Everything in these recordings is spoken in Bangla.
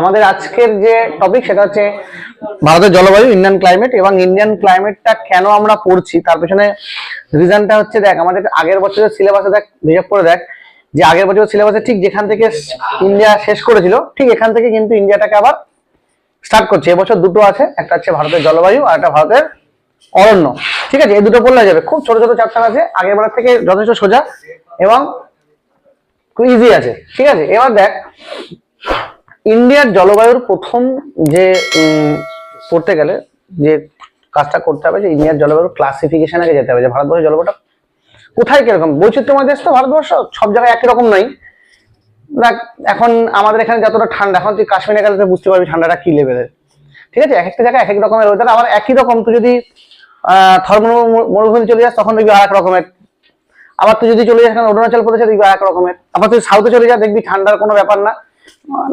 আমাদের আজকের যে টপিক সেটা হচ্ছে ভারতের জলবায়ু ইন্ডিয়ান ক্লাইমেট এবং ইন্ডিয়ান ক্লাইমেটটা কেন আমরা পড়ছি, তার পেছনে রিজনটা হচ্ছে দেখ, আমাদের আগের বছরের সিলেবাসে দেখ, হিসাব করে দেখ, যে আগের বছরের সিলেবাসে ঠিক যেখান থেকে ইন্ডিয়া শেষ করেছিল, ঠিক এখান থেকে কিন্তু ইন্ডিয়াটাকে আবার স্টার্ট করছে। এবছর দুটো আছে, একটা হচ্ছে ভারতের জলবায়ু আর একটা ভারতের অরণ্য। ঠিক আছে, এই দুটো পড়লে যাবে। খুব ছোট ছোট চ্যাপ্টার আছে, আগের বেলার থেকে যথেষ্ট সোজা এবং খুব ইজি আছে। ঠিক আছে, এবার দেখ ইন্ডিয়ার জলবায়ুর প্রথম যে পড়তে গেলে যে কাজটা করতে হবে যে ইন্ডিয়ার জলবায়ুর ক্লাসিফিকেশন আগে যেতে হবে, যে ভারতবর্ষের জলবায়ুটা কোথায় কীরকম? বৈচিত্র্যময় দেশ তো ভারতবর্ষ, সব জায়গায় একই রকম নয়। দেখ, এখন আমাদের এখানে যতটা ঠান্ডা, এখন তুই কাশ্মীরে গেলে বুঝতে পারবি ঠান্ডাটা কি লেভেলের ঠিক আছে? এক একটা জায়গায় এক এক রকমের ওয়েদার আবার একই রকম তুই যদি থর মরুভূমি চলে যাস, তখন দেখবি আর এক রকমের। আবার তুই যদি চলে যাস অরুণাচল প্রদেশে দেখবি আর এক রকমের। আবার তুই সাউথে চলে যা, দেখবি ঠান্ডার কোনো ব্যাপার না।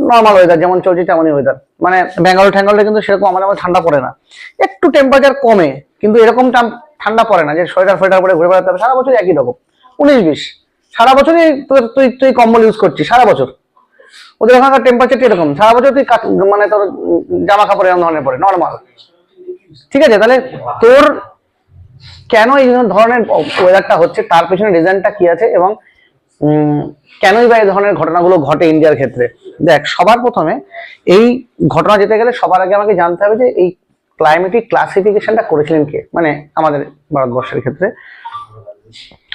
নর্মাল ওয়েদার যেমন চলছে তেমনই ওয়েদার মানে বেঙ্গল ঠ্যাঙ্গলে কিন্তু সেরকম আমাদের মধ্যে ঠান্ডা পড়ে না। একটু টেম্পারেচার কমে, কিন্তু এরকম ঠান্ডা পড়ে না যে সোয়েটার ফোয়েটার পরে ঘুরে বেড়াতে হবে, সারা বছর একই রকম। উনিশ, বিশ। সারা বছরই তুই তুই কম্বল ইউজ করছিস, সারা বছর। ওদের ওখানকার টেম্পারেচারটা এরকম, সারা বছর তুই মানে তোর জামা কাপড় এরকম ধরনের পরে নর্মাল ঠিক আছে, তাহলে তোর কেন এই ধরনের ওয়েদারটা হচ্ছে, তার পেছনে রিজনটা কি আছে এবং কেনই বা এই ধরনের ঘটনাগুলো ঘটে ইন্ডিয়ার ক্ষেত্রে? দেখ, সবার প্রথমে এই ঘটনা যেতে গেলে সবার আগে আমাকে জানতে হবে যে এই ক্লাইমেটিক ক্লাসিফিকেশনটা করেছিলেন কে? মানে আমাদের ভারতবর্ষের ক্ষেত্রে।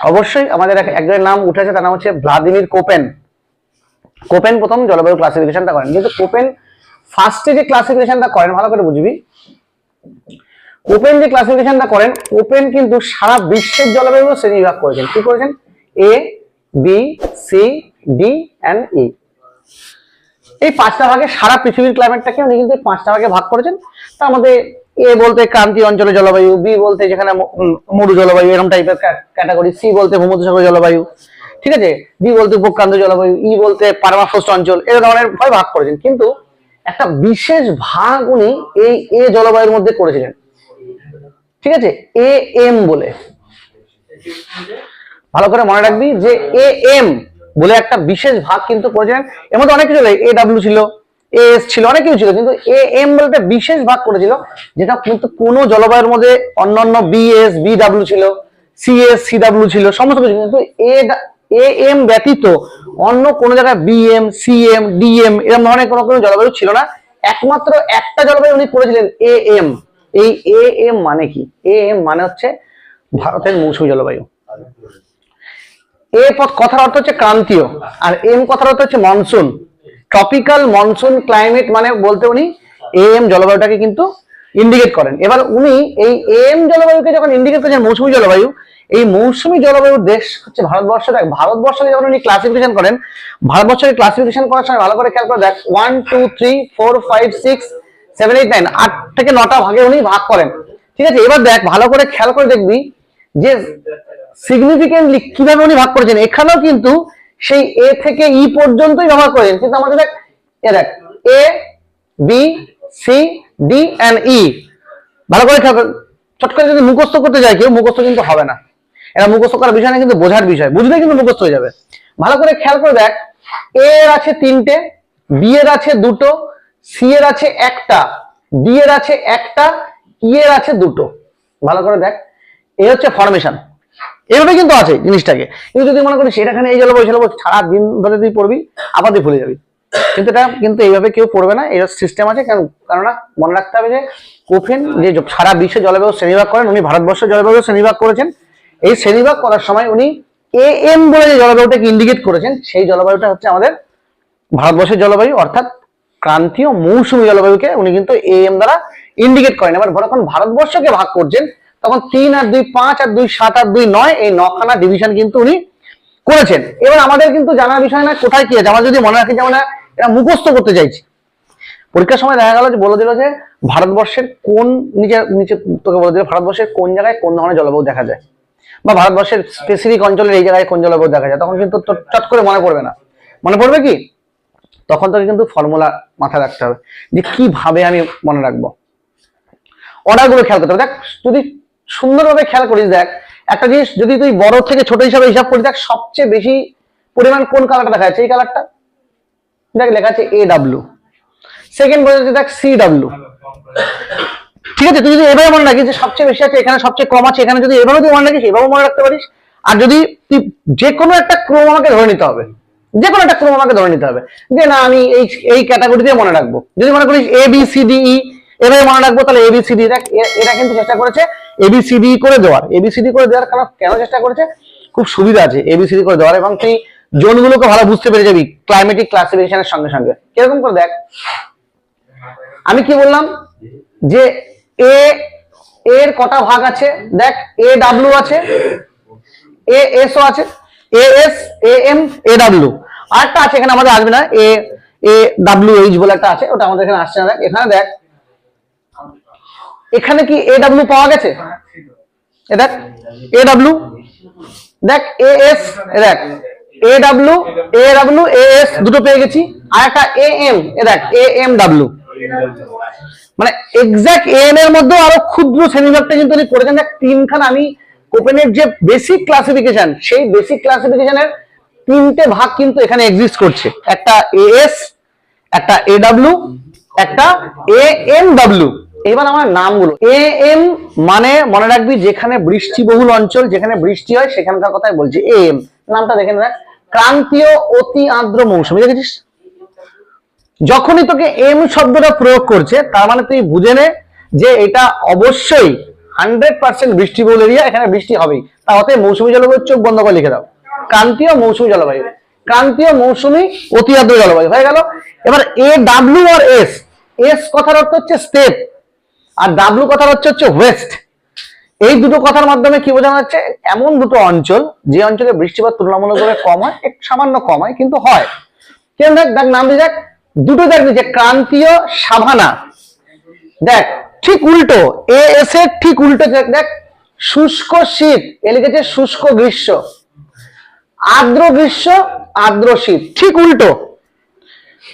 অবশ্যই আমাদের এক- একজনের নাম উঠেছে তার নাম হচ্ছে ভ্লাদিমির কোপেন কোপেন প্রথম জলবায়ু ক্লাসিফিকেশনটা করেন। কিন্তু কোপেন ফার্স্টে যে ক্লাসিফিকেশনটা করেন, ভালো করে বুঝবি। ওপেন যে ক্লাসিফিকেশনটা করেন ওপেন কিন্তু সারা বিশ্বের জলবায়ু শ্রেণীবিভাগ করেছেন। কি করেছেন? A B C D and E এই পাঁচটা ভাগে সারা পৃথিবীর ক্লাইমেটটাকে উনি কিন্তু পাঁচটা ভাগে ভাগ করেছেন। তার মধ্যে এ বলতে ক্রান্তি অঞ্চলের জলবায়ু, বি বলতে যেখানে মরু জলবায়ু, এরকম টাইপের ক্যাটাগরি সি বলতে ভূমধ্যসাগর জলবায়ু, ঠিক আছে? বি বলতে উপক্রান্ত জলবায়ু, ই বলতে পারমাফ্রস্ট অঞ্চল এর ধরনের ভাবে ভাগ করেছেন। কিন্তু একটা বিশেষ ভাগ উনি এই এ জলবায়ুর মধ্যে করেছিলেন। ঠিক আছে? এ এম বলে। ভালো করে মনে রাখবি যে এ এম বলে একটা বিশেষ ভাগ কিন্তু করেছিলেন। এর মধ্যে অনেক কিছু এ ডাব্লিউ ছিল এস ছিল, অনেক কিছু ছিল, কিন্তু এ এম বলে একটা বিশেষ ভাগ করেছিল, যেটা কিন্তু কোনো জলবায়ুর মধ্যে অন্যান্য বি এস বি ডাব্লিউ ছিল সি এস সি ডাব্লিউ ছিল, সমস্ত কিছু, কিন্তু এ এ এম ব্যতীত অন্য কোনো জায়গায় B M C M D M এরকম ধরনের কোনো কোনো জলবায়ু ছিল না। একমাত্র একটা জলবায়ু উনি করেছিলেন এ এম এই এ এম মানে কি? এ এম মানে হচ্ছে ভারতের মৌসুমী জলবায়ু। এ কথার অর্থ হচ্ছে ক্রান্তীয়, আর এম কথার অর্থ হচ্ছে মনসুন ট্রপিক্যাল মনসুন ক্লাইমেট মানে বলতে উনি এম জলবায়ুটাকে কিন্তু ইন্ডিকেট করেন। এবার উনি এই এম জলবায়ুকে যখন ইন্ডিকেট করেছেন, মৌসুমী জলবায়ু, এই মৌসুমী জলবায়ুর দেশ হচ্ছে ভারতবর্ষ দেখ ভারতবর্ষকে যখন উনি ক্লাসিফিকেশন করেন ভারতবর্ষের ক্লাসিফিকেশন করার সময় ভালো করে খেয়াল করে দেখ one two three four five six seven eight nine আট থেকে নটা ভাগে উনি ভাগ করেন। ঠিক আছে, এবার দেখ, ভালো করে খেয়াল করে দেখবি যে সিগনিফিকেন্টলি কীভাবে উনি ভাগ করেছেন? এখানেও কিন্তু সেই এ থেকে ই পর্যন্তই ব্যবহার করেছেন। কিন্তু আমাদের দেখ, এ দেখ A B C D and E ভালো করে। চট করে যদি মুখস্থ করতে যায় কেউ, মুখস্থ কিন্তু হবে না। এটা মুখস্থ করার বিষয় না, কিন্তু বোঝার বিষয়। বুঝলে কিন্তু মুখস্থ হয়ে যাবে। ভালো করে খেয়াল করে দেখ এ এর আছে তিনটে বি এর আছে দুটো সি এর আছে একটা ডি এর আছে একটা ই এর আছে দুটো। ভালো করে দেখ, এ হচ্ছে ফরমেশন এভাবে কিন্তু আছে জিনিসটাকে। কিন্তু যদি মনে করিস এখানে এই জলবায়ু জলবায়ু সারা দিন ধরে তুই পড়বি আবার তুই ভুলে যাবি। কিন্তু এটা কিন্তু এইভাবে কেউ পড়বে না, এর সিস্টেম আছে কেন কেননা মনে রাখতে হবে যে কোফেন যে সারা বিশ্বে জলবায়ু শ্রেণীভাগ করেন, উনি ভারতবর্ষের জলবায়ু শ্রেণীভাগ করেছেন। এই শ্রেণীভাগ করার সময় উনি এ এম বলে যে জলবায়ুটাকে ইন্ডিকেট করেছেন, সেই জলবায়ুটা হচ্ছে আমাদের ভারতবর্ষের জলবায়ু, অর্থাৎ ক্রান্তীয় মৌসুমী জলবায়ুকে উনি কিন্তু এ এম দ্বারা ইন্ডিকেট করেন। এবার যখন ভারতবর্ষকে ভাগ করছেন তখন তিন আর দুই, পাঁচ আর দুই, সাত আর দুই, নয়, এই নখানা ডিভিশন কিন্তু উনি করেছেন। এবার আমাদের কিন্তু জানার বিষয় না, কোথায় কি আছে? আমরা যদি মনে রাখি যে আমরা এটা মুখস্থ করতে চাইছি। পরীক্ষার সময় দেখা গেল যে বলে দিল যে ভারতবর্ষের কোন নিচে নিচে তোকে বলে দিল, ভারতবর্ষের কোন জায়গায় কোন ধরনের জলবায়ু দেখা যায়? বা ভারতবর্ষের স্পেসিফিক অঞ্চলের এই জায়গায় কোন জলবায়ু দেখা যায়? তখন কিন্তু চট করে মনে পড়বে না। মনে পড়বে কি? তখন তোকে কিন্তু ফর্মুলা মাথায় রাখতে হবে যে কীভাবে আমি মনে রাখব। অর্ডারগুলো খেয়াল করতে হবে। দেখ, যদি সুন্দরভাবে খেয়াল করিস, দেখ। একটা জিনিস, যদি তুই বড় থেকে ছোট হিসাবে হিসাব করিস, দেখ, সবচেয়ে বেশি পরিমাণ কোন কালারটা দেখা যাচ্ছে? এই কালারটা দেখ, লেখা আছে এ ডাব্লিউ সেকেন্ড বলে হচ্ছে দেখ সি ডাব্লিউ ঠিক আছে, তুই যদি এভাবে মনে রাখিস যে সবচেয়ে বেশি আছে, এখানে সবচেয়ে কম আছে, এখানে যদি এভাবে তুই মনে রাখিস এভাবে মনে রাখতে পারিস। আর যদি তুই যে কোনো একটা ক্রম আমাকে ধরে নিতে হবে যে কোনো একটা ক্রম আমাকে ধরে নিতে হবে, যে না, আমি এই এই ক্যাটাগরি দিয়ে মনে রাখব। যদি মনে করিস A B C D E এভাবে মনে রাখব, তাহলে এ বি সি ডি দেখ এরা কিন্তু চেষ্টা করেছে এ বি করে দেওয়ার এ বি সি করে দেওয়ার কারণ কেন চেষ্টা করেছে? খুব সুবিধা আছে এ বি সি করে দেওয়ার এবং তুই জোনগুলোকে ভালো বুঝতে পেরে যাবি ক্লাইমেটিক ক্লাসিফিকেশনের সঙ্গে সঙ্গে। কীরকম করে দেখ? আমি কি বললাম? যে এ এর কটা ভাগ আছে? দেখ এ ডাব্লিউ আছে এ এস ও আছে A S A M A W আরেকটা আছে এখানে আমাদের আসবে না এ এ ডাব্লিউ এইচ বলে একটা আছে, ওটা আমাদের এখানে আসছে না। দেখ, এখানে দেখ এখানে কি এ ডাব্লিউ পাওয়া গেছে? এ দেখ এ ডাব্লিউ দেখ এ এস এ দেখ A W A W A S দুটো পেয়ে গেছি, আর একটা এ এম এ দেখ এ এম ডাব্লিউ মানে এক্সাক্ট এন এর মধ্যেও আরও ক্ষুদ্র শ্রেণীভাগটা কিন্তু উনি করেছেন। দেখ, তিনখানা আমি ওপেনের যে বেসিক ক্লাসিফিকেশন সেই বেসিক ক্লাসিফিকেশনের তিনটে ভাগ কিন্তু এখানে এক্সিস্ট করছে। একটা এএস একটা এ ডাব্লিউ একটা এ এম ডাব্লিউ এবার আমার নামগুলো। এ এম মানে মনে রাখবি যেখানে বৃষ্টিবহুল অঞ্চল, যেখানে বৃষ্টি হয়, সেখানকার কথাই বলছি। এ এম নামটা দেখে না ক্রান্তীয় অতি আর্দ্র মৌসুমী দেখেছিস যখনই তোকে এম শব্দটা প্রয়োগ করছে, তার মানে তুই বুঝে নে যে এটা অবশ্যই হান্ড্রেড পার্সেন্ট বৃষ্টিবহুল এরিয়া এখানে বৃষ্টি হবেই। তা অতএব মৌসুমী জলবায়ুর চোখ বন্ধ করে লিখে দাও। ক্রান্তীয় মৌসুমী জলবায়ু। ক্রান্তীয় মৌসুমী অতি আর্দ্র জলবায়ু। হয়ে গেল। এবার এ ডাব্লিউ আর এস এস কথার অর্থ হচ্ছে স্টেপ আর ডাব্লিউ কথার অর্থ হচ্ছে ওয়েস্ট এই দুটো কথার মাধ্যমে কি বোঝানো যাচ্ছে এমন দুটো অঞ্চল, যে অঞ্চলে বৃষ্টিপাত তুলনামূলকভাবে কম হয়, একটু সামান্য কম হয়, কিন্তু হয়। কেন দেখ দেখ, নাম দিয়ে দেখ, দুটো দেখবি যে ক্রান্তীয় সাভানা। দেখ, ঠিক উল্টো এ এস এর ঠিক উল্টো, দেখ দেখ, শুষ্ক শীত, এ লিখেছে শুষ্ক গ্রীষ্ম। আর্দ্র গ্রীষ্ম, আর্দ্র শীত, ঠিক উল্টো।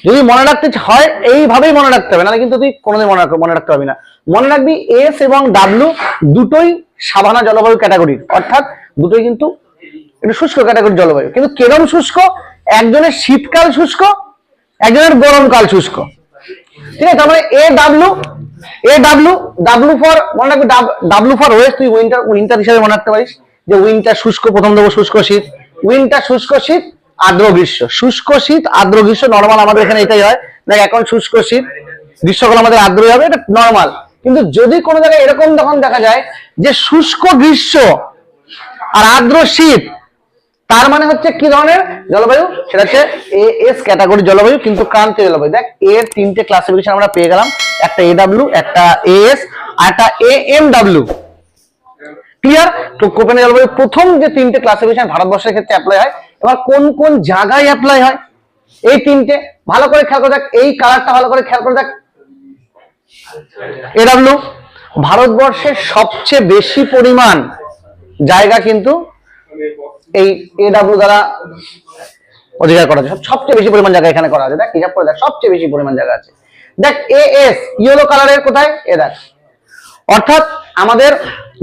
যদি মনে রাখতে হয়, এইভাবেই মনে রাখতে হবে না কিন্তু তুই কোনোদিন মনে রাখ- মনে রাখতে পারবি না। মনে রাখবি এস এবং ডাব্লু দুটোই সাভানা জলবায়ু ক্যাটাগরির অর্থাৎ দুটোই কিন্তু একটু শুষ্ক ক্যাটাগরির জলবায়ু। কিন্তু কেরম শুষ্ক? একজনের শীতকাল শুষ্ক, একজনের গরমকাল শুষ্ক। ঠিক আছে, তার A W A W W for মনে রাখবি ডাব্লু ফর ওয়েস্ট তুই উইন্টার উইন্টার হিসাবে মনে রাখতে পারিস যে উইন্টার শুষ্ক, প্রথম দেবো শুষ্ক শীত। উইন্টার শুষ্ক শীত আর্দ্র গ্রীষ্ম। শুষ্ক শীত, আর্দ্র গ্রীষ্ম নর্মাল আমাদের এখানে এটাই হয়। দেখ, এখন শুষ্ক শীত, গ্রীষ্মকাল আমাদের আর্দ্র হবে, এটা নর্মাল কিন্তু যদি কোনো জায়গায় এরকম তখন দেখা যায় যে শুষ্ক গ্রীষ্ম আর আর্দ্র শীত, তার মানে হচ্ছে কি ধরনের? জলবায়ু, সেটা হচ্ছে এ এস ক্যাটাগরি জলবায়ু, কিন্তু ক্রান্তীয় জলবায়ু। দেখ এর তিনটে ক্লাসিফিকেশন আমরা পেয়ে গেলাম। একটা এ ডাব্লিউ একটা এ এস আর একটা এ এম ডাব্লিউ ক্লিয়ার তো কোপেনের জলবায়ু প্রথম যে তিনটে ক্লাসিফিকেশন ভারতবর্ষের ক্ষেত্রে অ্যাপ্লাই হয় এবার কোন কোন জায়গায় অ্যাপ্লাই হয়? এই তিনটে। ভালো করে খেয়াল করে দেখ, এই কালারটা ভালো করে খেয়াল করে দেখ। এডাব্লিউ ভারতবর্ষের সবচেয়ে বেশি পরিমাণ জায়গা কিন্তু এই এডাব্লিউ দ্বারা অধিকার করা আছে সবচেয়ে বেশি পরিমাণ জায়গা এখানে করা আছে। দেখ, হিসাব করে দেখ, সবচেয়ে বেশি পরিমাণ জায়গা আছে। দেখ এ এস ইয়েলো কালারের কোথায়? এ দেখ। অর্থাৎ আমাদের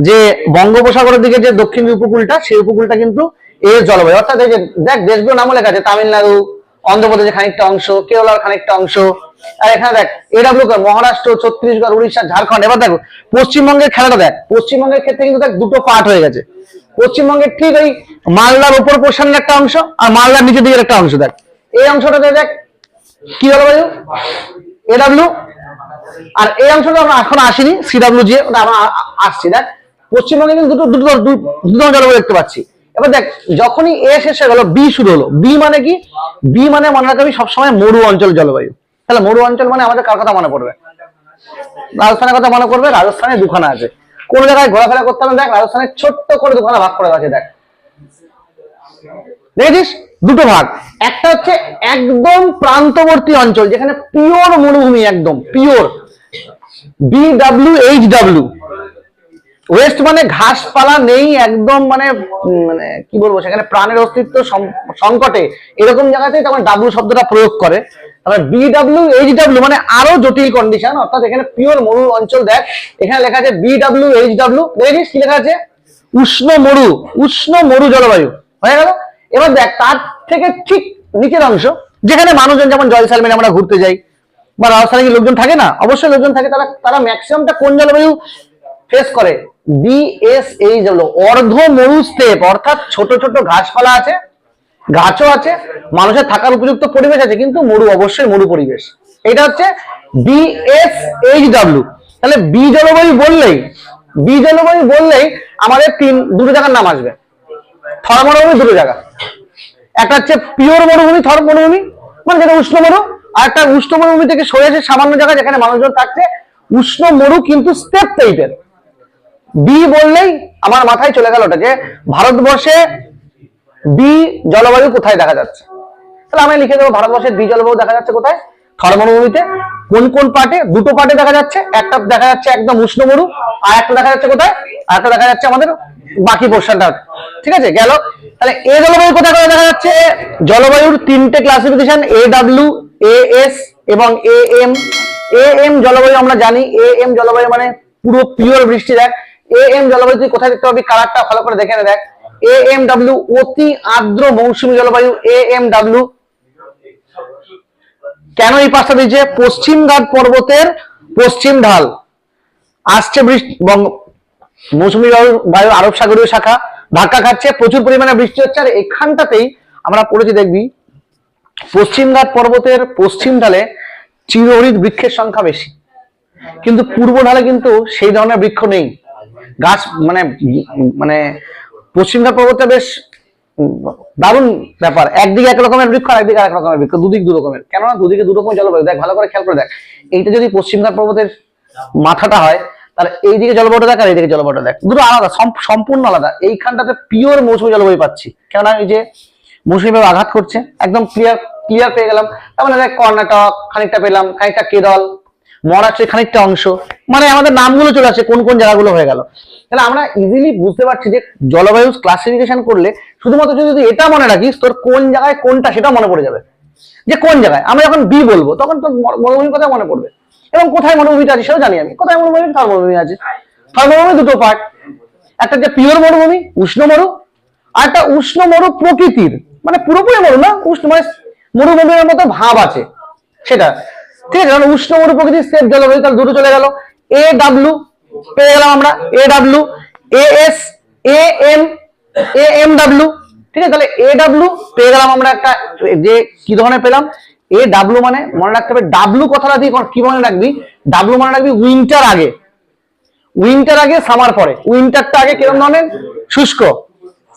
যে বঙ্গোপসাগরের দিকে যে দক্ষিণ উপকূলটা, সেই উপকূলটা কিন্তু এর জলবায়ু। অর্থাৎ এই যে, দেখ দেশগুলো নামও লেখা আছে, তামিলনাড়ু, অন্ধ্রপ্রদেশের খানিকটা অংশ, কেরলার খানিকটা অংশ। আর এখানে দেখ এডাব্লিউ মহারাষ্ট্র, ছত্তিশগড়, উড়িষ্যা ঝাড়খন্ড এবার দেখো, পশ্চিমবঙ্গের খেলাটা দেখ, পশ্চিমবঙ্গের ক্ষেত্রে কিন্তু দেখ, দুটো পার্ট হয়ে গেছে। পশ্চিমবঙ্গের ঠিক ওই মালদার উপর পোর্শনের একটা অংশ, আর মালদার নিচের দিকের একটা অংশ, দেখ। এই অংশটাতে দেখ কি জলবায়ু? এডাব্লিউ আর এই অংশটা আমরা এখন আসিনি সিডাব্লিউ জি ওটা আমরা আসছি, দেখ। পশ্চিমবঙ্গে কিন্তু দুটো দুটো দুটো জলবায়ু দেখতে পাচ্ছি। এবার দেখ, যখনই এ শেষ হয়ে গেল বি শুরু হলো। বি মানে কি? বি মানে মনে রাখবি সবসময় মরু অঞ্চল জলবায়ু। তাহলে মরু অঞ্চল মানে আমাদের কার কথা মনে পড়বে? রাজস্থানের কথা মনে করবে রাজস্থানে দুখানা আছে। কোন জায়গায় ঘোরাফেরা করতে হবে? দেখ, রাজস্থানের ছোট্ট করে দুখানা ভাগ করে আছে দেখ। দেখেছিস? দুটো ভাগ। একটা হচ্ছে একদম প্রান্তবর্তী অঞ্চল, যেখানে পিওর মরুভূমি একদম pure B W H W west মানে ঘাসপালা নেই, একদম মানে মানে কি বলব, সেখানে প্রাণের অস্তিত্ব সংকটে। এরকম জায়গাতেই তখন ডাব্লিউ শব্দটা প্রয়োগ করে। তারপরে বি ডাব্লিউ এইচ ডাব্লিউ মানে আরও জটিল কন্ডিশন অর্থাৎ এখানে পিওর মরু অঞ্চল দেখ, এখানে লেখা আছে বি ডাব্লিউ এইচ ডাব্লিউ দেখেছিস কি লেখা আছে? উষ্ণ মরু উষ্ণ মরু জলবায়ু, হয়ে গেল? এবার দেখ, তার থেকে ঠিক নিচের অংশ, যেখানে মানুষজন যেমন জয়সালমের আমরা ঘুরতে যাই, বা রাজস্থানে কি লোকজন থাকে না? অবশ্যই লোকজন থাকে, তারা তারা ম্যাক্সিমামটা কোন জলবায়ু ফেস করে। বিএসএইচ হলো অর্ধ মরু স্টেপ অর্থাৎ ছোট ছোট ঘাসপালা আছে, গাছও আছে, মানুষের থাকার উপযুক্ত পরিবেশ আছে, কিন্তু মরু, অবশ্যই মরু পরিবেশ। এটা হচ্ছে বিএসএইচডব্লিউ তাহলে বি জলবায়ু বললেই বি জলবায়ু বললেই আমাদের তিন, দুটো জায়গার নাম আসবে। থর মরুভূমি, দুটো জায়গা। একটা হচ্ছে পিওর মরুভূমি, থর মরুভূমি মানে যেটা উষ্ণ মরু, আর একটা উষ্ণ মরুভূমি থেকে সরে এসে সামান্য জায়গা যেখানে মানুষজন থাকছে, উষ্ণ মরু কিন্তু স্টেপ টাইপের বি বললেই আমার মাথায় চলে গেল ওটা যে ভারতবর্ষে বি জলবায়ু কোথায় দেখা যাচ্ছে? তাহলে আমি লিখে দেবো ভারতবর্ষের বি জলবায়ু দেখা যাচ্ছে কোথায়? থর মরুভূমিতে কোন কোন পার্টে? দুটো পার্টে দেখা যাচ্ছে। একটা দেখা যাচ্ছে একদম উষ্ণ মরু, আর একটা দেখা যাচ্ছে কোথায়? আর একটা দেখা যাচ্ছে আমাদের বাকি পোর্শনটা ঠিক আছে? গেল। তাহলে এ জলবায়ু কোথায় কোথায় দেখা যাচ্ছে? জলবায়ুর তিনটে classification A W A S এবং এ এম এ এম জলবায়ু আমরা জানি। এ এম জলবায়ু মানে পুরো পিওর বৃষ্টি, দেখ। এ এম জলবায়ু তুই কোথায় দেখতে পাবি কালারটা ভালো করে দেখে দেখ। এ এম ডাব্লিউ অতি আর্দ্র মৌসুমী জলবায়ু এ এম ডাব্লিউ কেন এই পাঁচটা দিয়েছে? পশ্চিম ঘাট পর্বতের পশ্চিম ঢাল। আসছে মৌসুমী বায়ু আরব সাগরীয় শাখা। ধাক্কা খাচ্ছে, প্রচুর পরিমাণে বৃষ্টি হচ্ছে, আর এখানটাতেই আমরা পড়েছি, দেখবি, পশ্চিম ঘাট পর্বতের পশ্চিম ঢালে চিরহরিত বৃক্ষের সংখ্যা বেশি। কিন্তু পূর্ব ঢালে কিন্তু সেই ধরনের বৃক্ষ নেই। গাছ মানে মানে পশ্চিম ঘাট পর্বতটা বেশ দারুণ ব্যাপার। একদিকে এক রকমের বৃক্ষ, আর একদিকে এক রকমের বৃক্ষ, দুদিক দু রকমের। কেননা দুদিকে দু রকমের জলবায়ু, দেখ, ভালো করে খেয়াল করে দেখ। এইটা যদি পশ্চিম ঘাট পর্বতের মাথাটা হয়, তাহলে এইদিকে জলবায়ুটা দেখ আর এইদিকে জলবায়ুটা দেখ। দুটো আলাদা সম্পূর্ণ আলাদা। এইখানটাতে পিওর মৌসুমী জলবায়ু পাচ্ছি। কেননা এই যে মৌসুমী আঘাত করছে, একদম ক্লিয়ার ক্লিয়ার পেয়ে গেলাম। তার মানে দেখ, কর্ণাটক, খানিকটা পেলাম, খানিকটা কেরল মহারাষ্ট্রের খানিকটা অংশ। মানে আমাদের নামগুলো চলে আসছে কোন কোন জায়গাগুলো হয়ে গেল। তাহলে আমরা ইজিলি বুঝতে পারছি যে জলবায়ু ক্লাসিফিকেশন করলে শুধুমাত্র যদি এটা মনে রাখিস, তোর কোন জায়গায় কোনটা সেটা মনে পড়ে যাবে। যে কোন জায়গায়? আমরা যখন বি বলব, তখন তোর মরুভূমির কথা মনে পড়বে। এবং কোথায় মরুভূমিটা আছে সেটাও জানি আমি। কোথায় মরুভূমি? থর মরুভূমি আছে। থর মরুভূমি দুটো পার্ট একটা যে পিওর মরুভূমি, উষ্ণ মরু, আর একটা উষ্ণ মরু প্রকৃতির। মানে পুরোপুরি মরু না, উষ্ণ মানে মরুভূমির মতো ভাব আছে। সেটা। ঠিক আছে, কারণ উষ্ণ মরু প্রকৃতির স্টেপ জলবায়ু তাহলে দুটো চলে গেল। এ ডাব্লু পেয়ে গেলাম আমরা A W A S A M A M W ঠিক আছে, তাহলে এ ডাব্লু পেয়ে গেলাম আমরা একটা, যে কি ধরনের পেলাম? এ ডাব্লু মানে মনে রাখতে হবে ডাব্লু কথাটা দিয়ে কি মনে রাখবি? ডাব্লু মনে রাখবি উইন্টার আগে। উইন্টার আগে সামার পরে। উইন্টারটা আগে কীরকম ধরনের? শুষ্ক।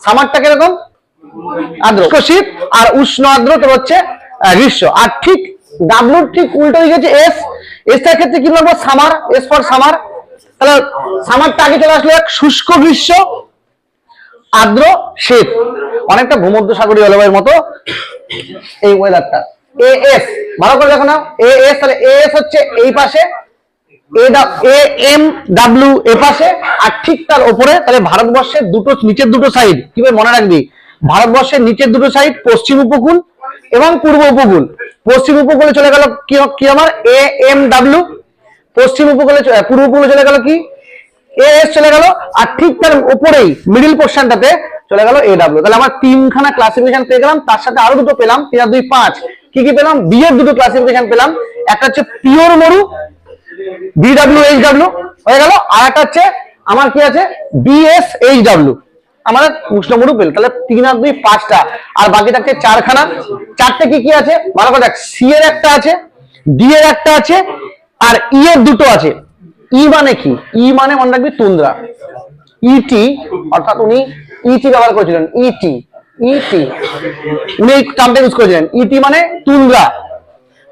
সামারটা কীরকম? আর্দ্র। শীত আর উষ্ণ আর্দ্র, তোর হচ্ছে গ্রীষ্ম। আর ঠিক ডাব্লুর ঠিক উল্টো দিকে হচ্ছে এস এস এর ক্ষেত্রে কি বলব? Summer S for summer. তাহলে সামারটা আগে চলে আসলো এক শুষ্ক গ্রীষ্ম, আর্দ্র শীত। অনেকটা ভূমধ্য সাগরীয় জলবায়ুর মতো এই ওয়েদারটা এ এস ভালো করে দেখো না। এ এস তাহলে এ এস হচ্ছে এই পাশে এ এ এম ডাব্লিউ এ পাশে, আর ঠিক তার উপরে তাহলে ভারতবর্ষের দুটো, নিচের দুটো সাইড কীভাবে মনে রাখবি? ভারতবর্ষের নিচের দুটো সাইড পশ্চিম উপকূল এবং পূর্ব উপকূল। পশ্চিম উপকূলে চলে গেল কি কি আমার? এ এম ডাব্লিউ পশ্চিম উপকূলে পূর্ব উপকূলে চলে গেল কি? এ এস চলে গেল, আর ঠিক তার উপরেই মিডিল পোর্শনটাতে চলে গেল এ ডাব্লিউ তাহলে আমার তিনখানা ক্লাসিফিকেশন পেয়ে গেলাম, তার সাথে আরও দুটো পেলাম, তিন দুই পাঁচ। কি কি পেলাম? বি এর দুটো ক্লাসিফিকেশন পেলাম। একটা হচ্ছে পিওর মরু বিডব্লিউ এইচ ডাব্লিউ হয়ে গেল। আর একটা হচ্ছে, আমার কি আছে? বিএস এইচ ডাব্লিউ আমার উষ্ণমরু পেল তাহলে তিন আর দুই পাঁচটা, আর বাকি থাকছে চারখানা। চারটে কি কি আছে? ভালো করে দেখ সি এর একটা আছে ডি এর একটা আছে, আর ই এর দুটো আছে। ই মানে কি? ই মানে মনে রাখবি তুন্দ্রা। ইটি অর্থাৎ উনি ইটি ব্যবহার করেছিলেন ইটি ইটি উনি এই টার্মটা ইউজ করেছিলেন ইটি মানে তুন্দ্রা।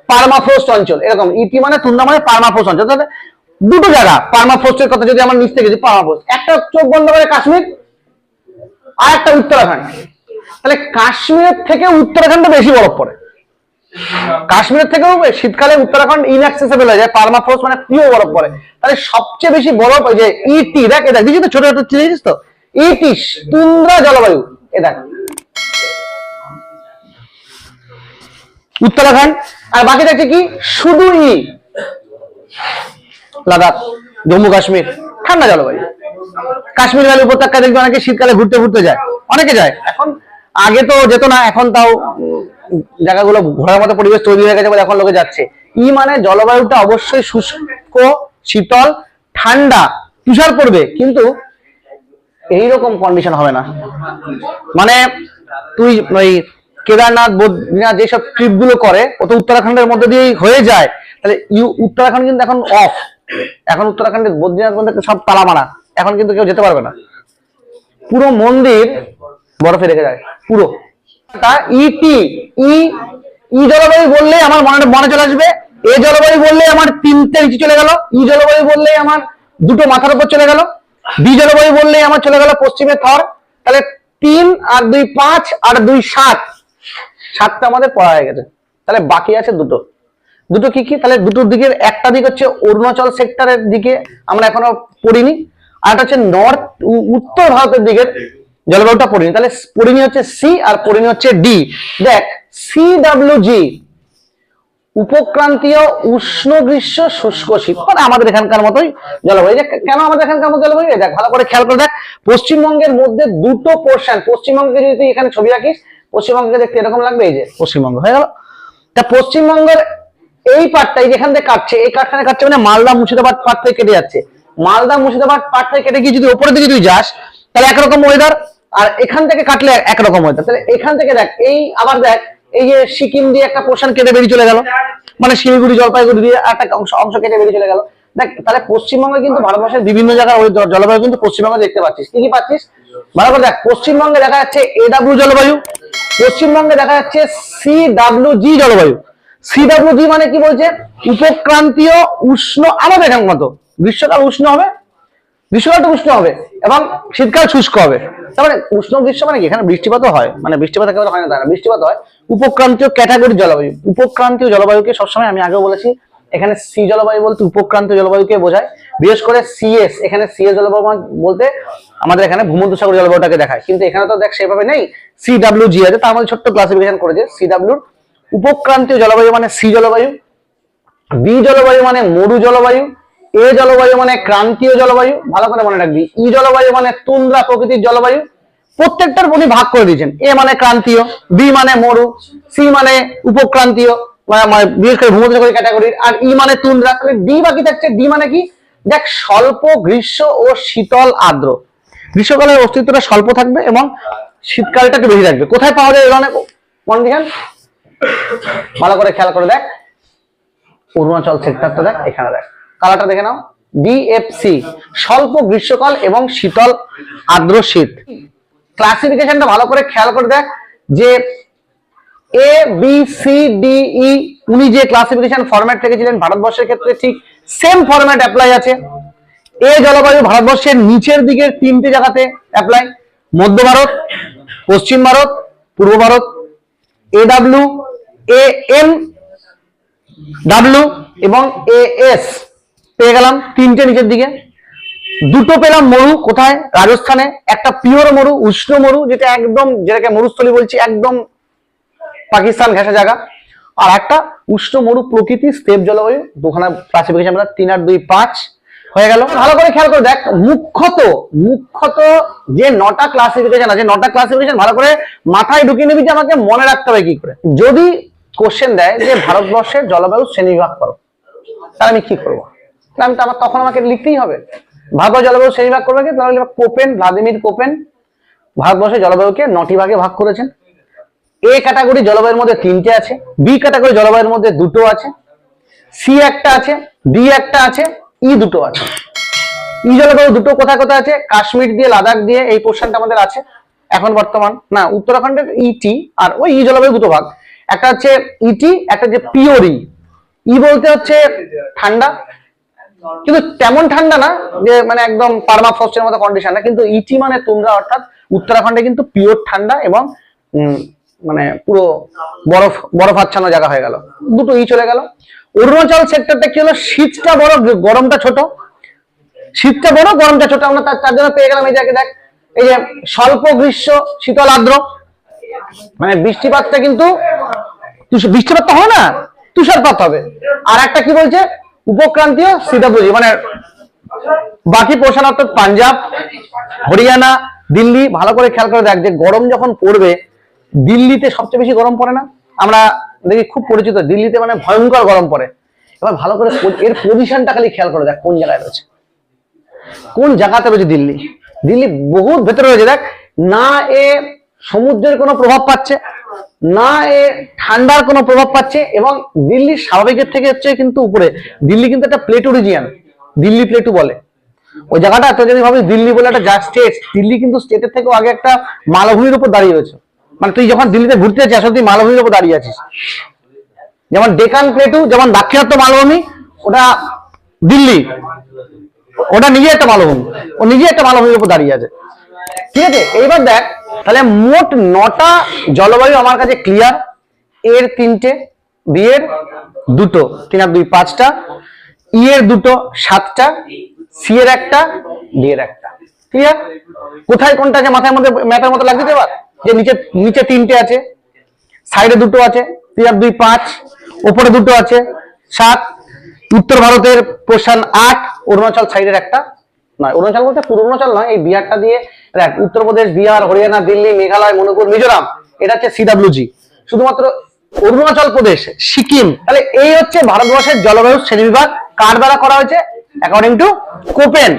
পারমাফ্রোস্ট অঞ্চল, এরকম। ইটি মানে তুন্দা মানে পারমাফ্রোস্ট অঞ্চল দুটো জায়গা, পারমাফ্রোস্টের কথা যদি আমরা নিচ থেকে পারমাফ্রোস্ট। একটা চোখ বন্ধ করে কাশ্মীর আর একটা উত্তরাখণ্ড। তাহলে কাশ্মীরের থেকে উত্তরাখণ্ড বেশি বরফ পড়ে। কাশ্মীরের থেকেও শীতকালে উত্তরাখণ্ড ইনঅ্যাক্সেসেবল হয়ে যায় পারমাফ্রোস্ট মানে প্রিয় বরফ পড়ে। তাহলে সবচেয়ে বেশি বরফ ওই যে ইটি দেখ এটা দেখি তো ছোট ছোট চিনিস তো? ইটি তুন্দ্রা জলবায়ু, এ দেখ। উত্তরাখণ্ড, আর বাকি থাকছে কি? শুধু ই। লাদাখ, জম্মু কাশ্মীর, ঠান্ডা জলবায়ু। কাশ্মীর ভ্যালি উপত্যকা দেখবে অনেকে শীতকালে ঘুরতে ঘুরতে যায়। অনেকে যায়। এখন আগে তো যেত না, এখন তাও জায়গাগুলো ঘোরার মতো পরিবেশ তৈরি হয়ে গেছে বলে এখন লোকে যাচ্ছে। ই মানে জলবায়ুটা অবশ্যই শুষ্ক, শীতল, ঠান্ডা, তুষার পড়বে, কিন্তু এইরকম কন্ডিশন হবে না। মানে তুই ওই কেদারনাথ, বদ্রীনাথ যেসব ট্রিপগুলো করে, ও তো উত্তরাখণ্ডের মধ্যে দিয়েই হয়ে যায়। তাহলে ইউ উত্তরাখণ্ড কিন্তু এখন অফ এখন উত্তরাখণ্ডের বদ্রীনাথ মধ্যে সব তালা মারা এখন কিন্তু কেউ যেতে পারবে না। পুরো মন্দির বরফে রেখে যায়, পুরো। ইটি ই ই জলবায়ু বললে আমার মনে মনে চলে আসবে এ জলবায়ু বললে আমার তিনটে নিচে চলে গেল ই জলবায়ু বললে আমার দুটো মাথার উপর চলে গেল বি জলবায়ু বললে আমার চলে গেল পশ্চিমে থর। তাহলে তিন আর দুই পাঁচ আর দুই সাত, সাতটা আমাদের পড়া হয়ে গেছে। তাহলে বাকি আছে দুটো। দুটো কি কি? তাহলে দুটোর দিকের একটা দিক হচ্ছে অরুণাচল সেক্টরের দিকে আমরা এখনও পড়িনি। আর একটা হচ্ছে নর্থ উত্তর ভারতের দিকের জলবায়ুটা পড়িনি তাহলে পড়িনি হচ্ছে সি আর পড়িনি হচ্ছে ডি দেখ সি জি উপক্রান্তীয় উষ্ণ গ্রীষ্ম শুষ্ক শীত। মানে আমাদের এখানকার মতোই জলবায়ু। কেন আমাদের এখানকার মতো জলবায়ু? দেখ, ভালো করে খেয়াল করে দেখ। পশ্চিমবঙ্গের মধ্যে দুটো পোর্শন পশ্চিমবঙ্গে যদি তুই এখানে ছবি আঁকিস পশ্চিমবঙ্গে দেখতে এরকম লাগবে? এই যে, পশ্চিমবঙ্গ, হয়ে গেল। তা পশ্চিমবঙ্গের এই পার্টটা যেখান থেকে কাটছে, এই কাঠখানে কাটছে মানে মালদা মুর্শিদাবাদ পার্ট থেকে কেটে যাচ্ছে। মালদা, মুর্শিদাবাদ থেকে কেটে গিয়ে যদি ওপরের দিকে তুই যাস, তাহলে একরকম ওয়েদার আর এখান থেকে কাটলে একরকম ওয়েদার তাহলে এখান থেকে দেখ, এই আবার দেখ, এই যে সিকিম দিয়ে একটা পোর্শন কেটে বেরিয়ে চলে গেল। মানে শিলিগুড়ি, জলপাইগুড়ি দিয়ে একটা অংশ অংশ কেটে বেরিয়ে চলে গেল। দেখ, তাহলে পশ্চিমবঙ্গে কিন্তু ভারতবর্ষের বিভিন্ন জায়গার ওই জলবায়ু কিন্তু পশ্চিমবঙ্গে দেখতে পাচ্ছিস। কি কি পাচ্ছিস? ভালো করে দেখ, পশ্চিমবঙ্গে দেখা যাচ্ছে এডাব্লিউ জলবায়ু, পশ্চিমবঙ্গে দেখা যাচ্ছে সি ডাব্লিউ জি জলবায়ু। সি ডাব্লিউ জি মানে কি বলছে? উপক্রান্তীয় উষ্ণ আমাদের এখান মতো। গ্রীষ্মকাল উষ্ণ হবে, গ্রীষ্মকালটা উষ্ণ হবে এবং শীতকাল শুষ্ক হবে। তার মানে উষ্ণ গ্রীষ্ম মানে কি? এখানে বৃষ্টিপাতও হয়। মানে বৃষ্টিপাত একেবারে হয় না তাই না বৃষ্টিপাত হয় উপক্রান্তীয় ক্যাটাগরি জলবায়ু। উপক্রান্তীয় জলবায়ুকে সবসময় আমি আগেও বলেছি, এখানে সি জলবায়ু বলতে উপক্রান্ত জলবায়ুকে বোঝায়। বিশেষ করে সিএস এখানে সিএস জলবায়ু মানে বলতে আমাদের এখানে ভূমধ্যসাগর জলবায়ুটাকে দেখায়। কিন্তু এখানে তো দেখ সেভাবে নেই। সি ডাব্লিউ জি আছে, তার মধ্যে ছোট্ট ক্লাসিফিকেশন করেছে সি ডাব্লিউর উপক্রান্তীয় জলবায়ু মানে সি জলবায়ু বি জলবায়ু মানে মরু জলবায়ু এ জলবায়ু মানে ক্রান্তীয় জলবায়ু, ভালো করে মনে রাখবি, ই জলবায়ু মানে তুন্দ্রা প্রকৃতির জলবায়ু, প্রত্যেকটার উনি ভাগ করে দিয়েছেন। এ মানে ক্রান্তীয়, বি মানে মরু, সি মানে উপক্রান্তীয় বিশেষ করে ভূমধ্যসাগরী ক্যাটাগরির আর ই মানে তুন্দ্রা। তাহলে ডি বাকি থাকছে, ডি মানে কি? দেখ, স্বল্প, গ্রীষ্ম ও শীতল আর্দ্র। গ্রীষ্মকালের অস্তিত্বটা স্বল্প থাকবে এবং শীতকালটা একটু বেশি থাকবে। কোথায় পাওয়া যায় ধরনের কন্ডিশন ভালো করে খেয়াল করে দেখ। অরুণাচল সেক্টরটা দেখ, এখানে দেখ। কালারটা দেখে নাও। ডিএফসি স্বল্প গ্রীষ্মকাল এবং শীতল আর্দ্র শীত। ক্লাসিফিকেশনটা ভালো করে খেয়াল করে দেখ যে A B C D E উনি যে ক্লাসিফিকেশন ফরম্যাট রেখেছিলেন ভারতবর্ষের ক্ষেত্রে ঠিক সেম ফরম্যাট অ্যাপ্লাই আছে। এ জলবায়ু ভারতবর্ষের নিচের দিকের তিনটে জায়গাতে অ্যাপ্লাই মধ্য ভারত, পশ্চিম ভারত, পূর্ব Bharat A W A M W এবং এ এস পেয়ে গেলাম তিনটে নিচের দিকে। দুটো পেলাম মরু, কোথায়? রাজস্থানে। একটা পিওর মরু, উষ্ণ মরু, যেটা একদম যেটাকে মরুস্থলী বলছি, একদম পাকিস্তান ঘেঁষা জায়গা। আর একটা উষ্ণ মরু প্রকৃতি, স্টেপ জলবায়ু, দুখানা ক্লাসিফিকেশন আমরা তিন আর দুই পাঁচ। হয়ে গেল। ভালো করে খেয়াল করে দেখ, মুখ্যত মুখ্যত যে নটা ক্লাসিফিকেশন আছে, নটা ক্লাসিফিকেশন ভালো করে মাথায় ঢুকিয়ে নিবি যে আমাকে মনে রাখতে হবে কি করে। যদি কোশ্চেন দেয় যে ভারতবর্ষের জলবায়ু শ্রেণীবিভাগ করো, তাহলে আমি কি করব? আমি তো আমার তখন আমাকে লিখতেই হবে। ভারতবর্ষ জলবায়ু শ্রেণীবিভাগ করবে কি? তাহলে কোপেন, ভ্লাদিমির কোপেন। ভারতবর্ষের জলবায়ুকে নটি ভাগে ভাগ করেছেন। এ ক্যাটাগরি জলবায়ুর মধ্যে তিনটে আছে, বি ক্যাটাগরি জলবায়ুর মধ্যে দুটো আছে, সি একটা আছে, ডি একটা আছে, ই দুটো আছে। ই জলবায়ু দুটো কোথায় কোথায় আছে? কাশ্মীর দিয়ে, লাদাখ দিয়ে, এই পোর্শনটা আমাদের আছে। এখন বর্তমান, না, উত্তরাখণ্ডের ইটি আর ওই ই জলবায়ু দুটো ভাগ। একটা হচ্ছে ইটি একটা হচ্ছে পিওর। ই বলতে হচ্ছে ঠান্ডা কিন্তু তেমন ঠান্ডা না যে মানে একদম পারমা ফ্রস্টের মতো কন্ডিশন না, কিন্তু ইটি মানে তোমরা অর্থাৎ উত্তরাখণ্ডে কিন্তু পিওর ঠান্ডা এবং মানে পুরো বরফ বরফ আচ্ছান্ন জায়গা হয়ে গেল। দুটো ই চলে গেল। অরুণাচল সেক্টরটা কি হলো? শীতটা বড়, গরমটা ছোট। শীতটা বড়, গরমটা ছোট। আমরা তার জন্য পেয়ে গেলাম এই জায়গায় দেখ। এই যে স্বল্প গ্রীষ্ম, শীতল আর্দ্র। মানে বৃষ্টিপাতটা কিন্তু বৃষ্টিপাত তো হয় না, তুষারপাত হবে। আর একটা কি বলছে? উপক্রান্তীয় সিতাপুজি মানে বাকি পোর্শন অর্থাৎ পাঞ্জাব, হরিয়ানা, দিল্লি, ভালো করে খেয়াল করে দেখ যে গরম যখন পড়বে, দিল্লিতে সবচেয়ে বেশি গরম পড়ে না? আমরা দেখি খুব পরিচিত, দিল্লিতে মানে ভয়ঙ্কর গরম পড়ে। এবার ভালো করে এর পজিশনটা খালি খেয়াল করে দেখ কোন জায়গায় রয়েছে। কোন জায়গাতে রয়েছে দিল্লি? দিল্লি বহুত ভেতরে রয়েছে, দেখ। না এ সমুদ্রের কোনো প্রভাব পাচ্ছে না, এ ঠান্ডার কোনো প্রভাব পাচ্ছে এবং দিল্লি স্বাভাবিকের থেকে হচ্ছে কিন্তু উপরে। দিল্লি কিন্তু একটা প্লেটু রিজিয়ান দিল্লি প্লেটু বলে। ওই জায়গাটা তো যদি ভাবিস, দিল্লি বলে একটা স্টেট দিল্লি কিন্তু স্টেটের থেকেও আগে একটা মালভূমির উপর দাঁড়িয়ে রয়েছে। মানে তুই যখন দিল্লিতে ঘুরতে যাচ্ছিস আসলে তুই মালভূমির উপর দাঁড়িয়ে আছিস। যেমন ডেকান প্লেটু যেমন দাক্ষিণাত্য মালভূমি, ওটা দিল্লি। ওটা নিজে একটা মালভূমি। ও নিজে একটা মালভূমির উপর দাঁড়িয়ে আছে। ঠিক আছে, এইবার দেখ তাহলে মোট নটা জলবায়ু আমার কাছে ক্লিয়ার এর তিনটে বি এর দুটো, তিন আর দুই পাঁচটা, ই এর দুটো সাতটা, সি এর একটা, ডি এর একটা। ক্লিয়ার কোথায় কোনটা আছে? মাথার মধ্যে, ম্যাপের মতো লাগছে এবার? যে নিচে নিচে তিনটে আছে, সাইডে দুটো আছে, তিন আর দুই পাঁচ, ওপরে দুটো আছে, সাত, উত্তর ভারতের পোর্শন আট, অরুণাচল সাইডের একটা নয়, অরুণাচল বলতে পুরো অরুণাচল নয়, এই বিহারটা দিয়ে, দেখ, উত্তরপ্রদেশ, বিহার, হরিয়ানা, দিল্লি, মেঘালয়, মণিপুর, মিজোরাম, এটা হচ্ছে সিডাব্লিউজি শুধুমাত্র অরুণাচল প্রদেশ, সিকিম, তাহলে এই হচ্ছে ভারতবর্ষের জলবায়ু শ্রেণীবিভাগ কার দ্বারা করা হয়েছে? According to Copen